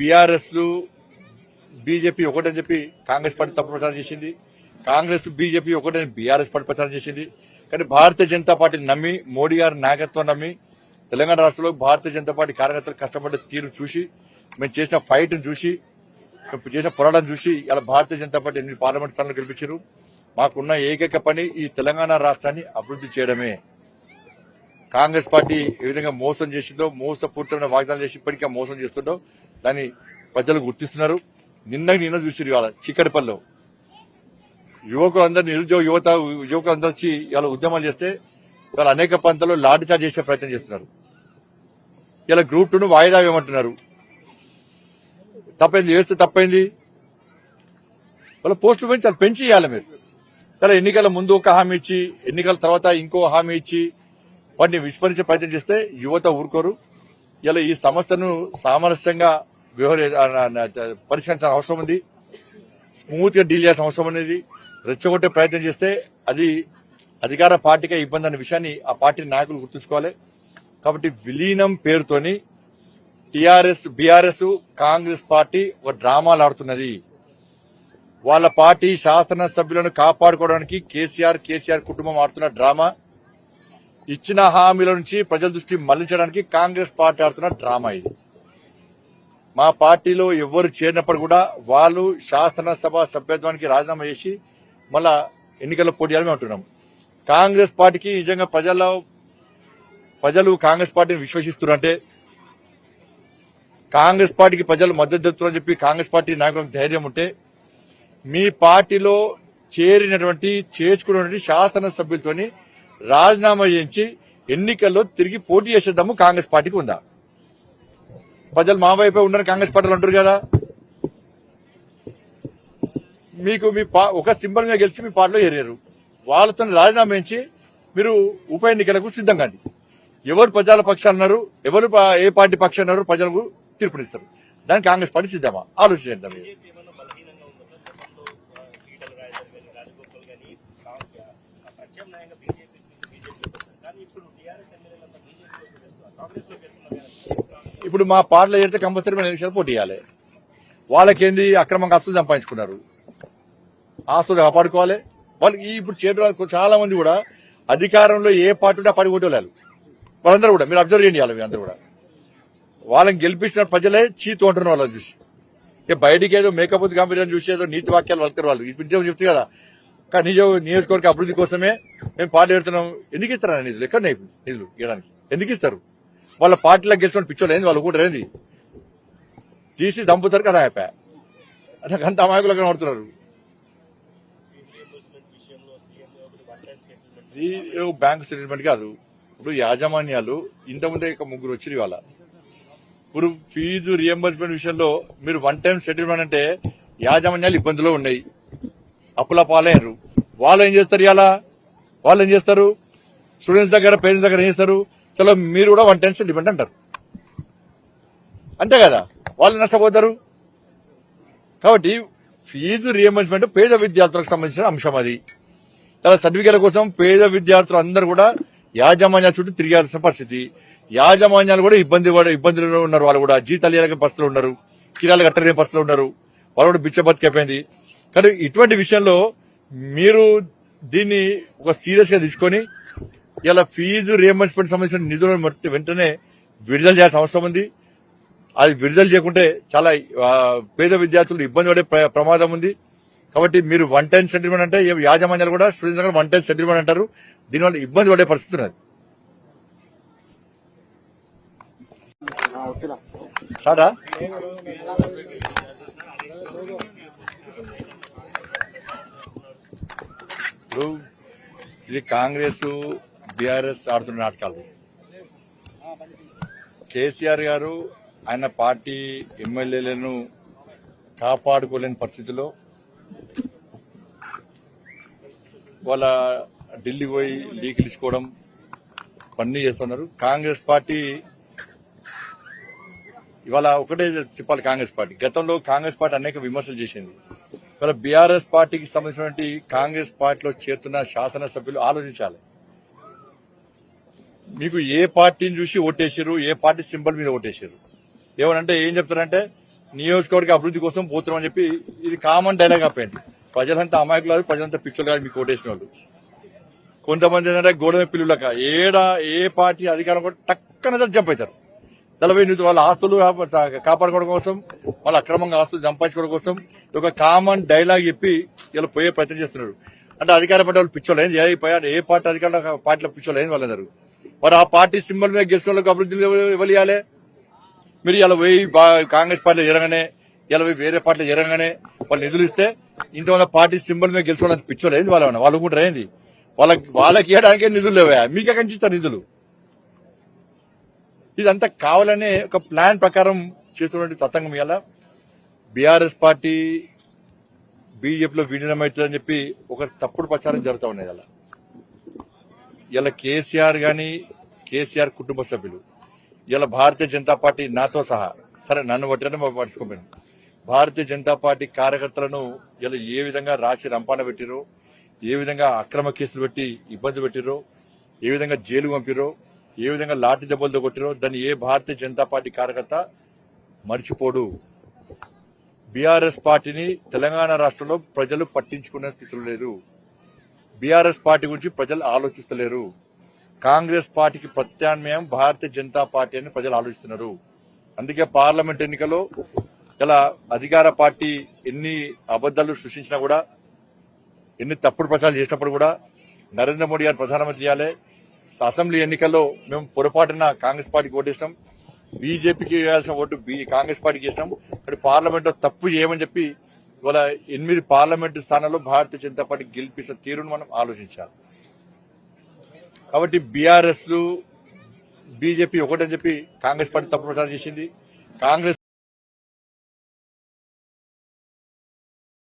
BRS BJP ఒకటని చెప్పి Congress party తప్పు ప్రచారం చేసింది. కాంగ్రెస్ బీజేపీ ఒకటని బీఆర్ఎస్ పార్టీ ప్రచారం చేసింది. కానీ భారతీయ జనతా పార్టీని నమ్మి మోడీ గారి నాయకత్వం నమ్మి తెలంగాణ రాష్ట్రంలో భారతీయ జనతా పార్టీ కార్యకర్తలు కష్టపడ్డ తీరు చూసి మేము చేసిన ఫైట్ చూసి మేము చేసిన పోరాటం చూసి ఇలా భారతీయ జనతా పార్టీ ఎన్ని పార్లమెంట్ స్థానాలు గెలిపించారు. మాకున్న ఏకైక పని ఈ తెలంగాణ రాష్ట్రాన్ని అభివృద్ధి చేయడమే. కాంగ్రెస్ పార్టీ ఏ విధంగా మోసం చేసిందో మోసపూరితమైన వాగ్దానం చేసి ఇప్పటికీ మోసం చేస్తుందో దాన్ని ప్రజలు గుర్తిస్తున్నారు. నిన్న నిన్న చూసారు ఇవాళ చీకటిపల్లిలో యువకులందరూ నిరుద్యోగ యువత యువకులందరూ వచ్చి ఇవాళ ఉద్యమాలు చేస్తే ఇవాళ అనేక ప్రాంతాల్లో లాఠీ చార్జ్ చేసే ప్రయత్నం చేస్తున్నారు. ఇలా గ్రూప్ టూను వాయిదా వేయమంటున్నారు. తప్పైంది వేస్తే తప్పైంది. వాళ్ళ పోస్టులు పెంచి అది పెంచి ఇవ్వాలి మీరు. చాలా ఎన్నికల ముందు ఒక హామీ ఇచ్చి ఎన్నికల తర్వాత ఇంకో హామీ ఇచ్చి వాటిని విస్మరించే ప్రయత్నం చేస్తే యువత ఊరుకోరు. ఇలా ఈ సమస్యను సామరస్యంగా వ్యవహరి పరిష్కరించాల్సిన అవసరం ఉంది. స్మూత్గా డీల్ చేయాల్సిన అవసరం అనేది. రెచ్చగొట్టే ప్రయత్నం చేస్తే అది అధికార పార్టీకే ఇబ్బంది అనే విషయాన్ని ఆ పార్టీ నాయకులు గుర్తుంచుకోవాలి. కాబట్టి విలీనం పేరుతోని టిఆర్ఎస్ బీఆర్ఎస్ కాంగ్రెస్ పార్టీ ఒక డ్రామాలు ఆడుతున్నది. వాళ్ళ పార్టీ శాసనసభ్యులను కాపాడుకోవడానికి కేసీఆర్ కేసీఆర్ కుటుంబం ఆడుతున్న డ్రామా. ఇచ్చిన హామీల నుంచి ప్రజల దృష్టి మళ్ళించడానికి కాంగ్రెస్ పార్టీ ఆడుతున్న డ్రామా ఇది. మా పార్టీలో ఎవరు చేరినప్పుడు కూడా వాళ్ళు శాసనసభ సభ్యత్వానికి రాజీనామా చేసి మళ్ళా ఎన్నికల్లో పోటీ చేయాలని అంటున్నాం. కాంగ్రెస్ పార్టీకి నిజంగా ప్రజల ప్రజలు కాంగ్రెస్ పార్టీని విశ్వసిస్తున్నారంటే కాంగ్రెస్ పార్టీకి ప్రజలు మద్దతు తెలుపుతున్నారని చెప్పి కాంగ్రెస్ పార్టీ నాయకులకు ధైర్యం ఉంటే మీ పార్టీలో చేరినటువంటి చేర్చుకున్నటువంటి శాసనసభ్యులతోని రాజీనామా చేయించి ఎన్నికల్లో తిరిగి పోటీ చేసేద్దాము కాంగ్రెస్ పార్టీకి ఉందా? ప్రజలు మా వైపే ఉండని కాంగ్రెస్ పార్టీలు అంటారు కదా. మీకు మీ పా- ఒక సింబల్ మీద గెలిచి మీ పార్టీలో ఏరారు వాళ్ళతో రాజీనామా చేయించి మీరు ఉప ఎన్నికలకు సిద్ధం కాండి. ఎవరు ప్రజల పక్షాలు ఉన్నారు ఎవరు పా- ఏ పార్టీ పక్షాలు ఉన్నారు ప్రజలకు తీర్పునిస్తారు. దానికి కాంగ్రెస్ పార్టీ సిద్ధమా? ఆలోచించండి మీరు. బీజేపీ ఏమన్నా బలహీనంగా ఉందా సార్ గతంలో ఆ, ఈటల రాజేందర్ కానీ రాజగోపాల్ కానీ ప్రత్యామ్నాయంగా బీజేపీ చూసి బీజేపీ కానీ ఇప్పుడు టీఆర్ఎస్ ఎమ్మెల్యేలంతా బీజేపీలోకి వెళ్తున్నారు కాంగ్రెస్లోకి వెళ్తున్నారు కానీ ఇప్పుడు మా పార్టీలో చేస్తే కంపల్సరీ మేము ఎలక్షన్ పోటీ చేయాలి. వాళ్ళకేంది అక్రమంగా ఆస్తులు సంపాదించుకున్నారు. ఆస్తులు కాపాడుకోవాలి. వాళ్ళకి ఇప్పుడు చేరు చాలా మంది కూడా అధికారంలో ఏ పార్టీ ఉంటే ఆ పార్టీ ఓటు వాళ్ళందరూ కూడా మీరు అబ్జర్వ్ చేయండి వాళ్ళు అందరూ కూడా. వాళ్ళని గెలిపించిన ప్రజలే చీతు అంటున్నారు వాళ్ళని చూసి. ఇక బయటికి ఏదో మేకప్ కంపెనీ చూసి ఏదో నీతి వాక్యాలు వెళ్తారు వాళ్ళు. ఇప్పుడు నిజం చెప్తే కదా. కానీ నిజ నియోజకవర్గ అభివృద్ధి కోసమే మేము పార్టీ పెడుతున్నాం ఎందుకు ఇస్తారు నిధులు? ఎక్కడ నిధులు ఇవ్వడానికి. ఎందుకు ఇస్తారు? వాళ్ళ పార్టీలో గెలిచిన పిచ్చోళ్ళు ఏంది? వాళ్ళు కూడా ఏంది? తీసి దంపుతారు కదా అయిపోయా నాకు అంత అమాయకులు కనబడుతున్నారు. బ్యాంకు సెటిల్మెంట్ బ్యాంక్ కాదు. ఇప్పుడు యాజమాన్యాలు ఇంతకుముందే ఇక ముగ్గురు వచ్చి ఇవాళ. ఇప్పుడు ఫీజు రియంబర్స్మెంట్ విషయంలో మీరు వన్ టైం సెటిల్మెంట్ అంటే యాజమాన్యాలు ఇబ్బందులు ఉన్నాయి. అప్పుల పాలయ్యారు. వాళ్ళు ఏం చేస్తారు ఇవాళ? వాళ్ళు ఏం చేస్తారు? స్టూడెంట్స్ దగ్గర పేరెంట్స్ దగ్గర ఏం చేస్తారు? చలో మీరు కూడా వన్ టెన్స్ డిపెండ్ అంటారు. అంతే కదా? వాళ్ళు నష్టపోతారు. కాబట్టి ఫీజు రియంబర్స్మెంట్ పేద విద్యార్థులకు సంబంధించిన అంశం అది. చాలా సర్టిఫికేట్ల కోసం పేద విద్యార్థులు అందరూ కూడా యాజమాన్యాల చుట్టూ తిరిగాల్సిన పరిస్థితి. యాజమాన్యాలు కూడా ఇబ్బంది ఇబ్బందులు ఉన్నారు వాళ్ళు కూడా. జీతాలు ఇవ్వలేని పరిస్థితులు ఉన్నారు. కిరాలు కట్టలేని పరిస్థితులు ఉన్నారు. వాళ్ళు కూడా బిచ్చ బతికైపోయింది. కానీ ఇటువంటి విషయంలో మీరు దీన్ని ఒక సీరియస్గా తీసుకొని ఇలా ఫీజు రియంబర్స్మెంట్ సంబంధించిన నిధులను వెంటనే విడుదల చేయాల్సిన అవసరం ఉంది. అది విడుదల చేయకుంటే చాలా పేద విద్యార్థులు ఇబ్బంది పడే ప్రమాదం ఉంది. కాబట్టి మీరు వన్ టైం సెటిల్మెంట్ అంటే యాజమాన్యాలు కూడా స్టూడెంట్స్ కూడా వన్ టైం సెటిల్మెంట్ అంటారు. దీనివల్ల ఇబ్బంది పడే పరిస్థితి ఉన్నది. సారా ఇప్పుడు ఇది కాంగ్రెస్ బీఆర్ఎస్ ఆడుతున్న నాటకాలు. కేసీఆర్ గారు ఆయన పార్టీ ఎమ్మెల్యేలను కాపాడుకోలేని పరిస్థితిలో వాళ్ళ ఢిల్లీ పోయి లీకులు ఇచ్చుకోవడం పన్నీ చేస్తున్నారు. కాంగ్రెస్ పార్టీ ఇవాళ ఒకటే చెప్పాలి కాంగ్రెస్ పార్టీ. గతంలో కాంగ్రెస్ పార్టీ అనేక విమర్శలు చేసింది. ఇవాళ బీఆర్ఎస్ పార్టీకి సంబంధించినటువంటి కాంగ్రెస్ పార్టీలో చేరుతున్న శాసనసభ్యులు ఆలోచించాలి. మీకు ఏ పార్టీని చూసి ఓటేసారు ఏ పార్టీ సింబల్ మీద ఓటేసారు ఏమనంటే ఏం చెప్తారంటే నియోజకవర్గ అభివృద్ధి కోసం పోతున్నామని చెప్పి ఇది కామన్ డైలాగ్ అయిపోయింది. ప్రజలంతా అమాయకులు కాదు ప్రజలంతా పిచ్చోళ్ళు కాదు మీకు ఓటేసిన వాళ్ళు కొంతమంది ఏంటంటే గోడమ పిల్లులక ఏడ ఏ పార్టీ అధికారం కూడా టక్కన జంప్ అవుతారు నలభై ఎనిమిది వాళ్ళ ఆస్తులు కాపాడుకోవడం కోసం వాళ్ళ అక్రమంగా ఆస్తులు సంపాదించుకోవడం కోసం ఒక కామన్ డైలాగ్ చెప్పి ఇలా పోయే ప్రయత్నం చేస్తున్నారు. అంటే అధికార పార్టీ వాళ్ళు పిచ్చోళ్ళు ఏంది? ఏ ఏ పార్టీ అధికార పార్టీలో పిచ్చోళ్ళు ఏంది వాళ్ళందరూ? మరి ఆ పార్టీ సింబల్ మీద గెలిచిన వాళ్ళకి అభివృద్ధి ఇవ్వాలి మీరు ఇలా పోయి కాంగ్రెస్ పార్టీలో జరగనే ఇలా పోయి వేరే పార్టీలో జరగనే వాళ్ళు నిధులు ఇస్తే ఇంతమంది పార్టీ సింబల్ మీద గెలిచిన పిచ్చోళ్ళు ఏంది వాళ్ళు వాళ్ళు కూడా ఏంది? వాళ్ళకి వాళ్ళకి ఇవ్వడానికే నిధులు లేవా మీకే కనిపిస్తారు నిధులు. ఇదంతా కావాలనే ఒక ప్లాన్ ప్రకారం చేస్తున్నటువంటి తతంగం ఇవాళ బీఆర్ఎస్ పార్టీ బీజేపీలో విలీనం అవుతుందని చెప్పి ఒక తప్పుడు ప్రచారం జరుగుతూ ఉన్నది అలా ఇలా కేసీఆర్ కానీ కేసీఆర్ కుటుంబ సభ్యులు ఇలా భారతీయ జనతా పార్టీ నాతో సహా సరే నన్ను పట్టిన పట్టుకోపోయాను భారతీయ జనతా పార్టీ కార్యకర్తలను ఇలా ఏ విధంగా రాసి రంపాన పెట్టిరో ఏ విధంగా అక్రమ కేసులు పెట్టి ఇబ్బంది పెట్టిరో ఏ విధంగా జైలు పంపిరో ఏ విధంగా లాఠీ దెబ్బలతో కొట్టిరో దాన్ని ఏ భారతీయ జనతా పార్టీ కార్యకర్త మర్చిపోడు. బీఆర్ఎస్ పార్టీని తెలంగాణ రాష్ట్రంలో ప్రజలు పట్టించుకునే స్థితిలో లేదు. బీఆర్ఎస్ పార్టీ గురించి ప్రజలు ఆలోచిస్తలేరు. కాంగ్రెస్ పార్టీకి ప్రత్యామ్నాయం భారతీయ జనతా పార్టీ అని ప్రజలు ఆలోచిస్తున్నారు. అందుకే పార్లమెంట్ ఎన్నికల్లో ఇలా అధికార పార్టీ ఎన్ని అబద్దాలు సృష్టించినా కూడా ఎన్ని తప్పుడు ప్రచారాలు చేసినప్పుడు కూడా నరేంద్ర మోడీ గారు ప్రధానమంత్రి చేయాలి. అసెంబ్లీ ఎన్నికల్లో మేము పొరపాటున కాంగ్రెస్ పార్టీకి ఓటేస్తాం బీజేపీకి వేయాల్సిన ఓటు కాంగ్రెస్ పార్టీకి ఇస్తాం కానీ పార్లమెంట్లో తప్పు చేయమని చెప్పి ఇవాళ ఎనిమిది పార్లమెంటు స్థానాల్లో భారతీయ జనతా పార్టీ గెలిపించిన తీరును మనం ఆలోచించాలి. కాబట్టి బీఆర్ఎస్ బీజేపీ ఒకటని చెప్పి కాంగ్రెస్ పార్టీ తప్పు ప్రచారం చేసింది. కాంగ్రెస్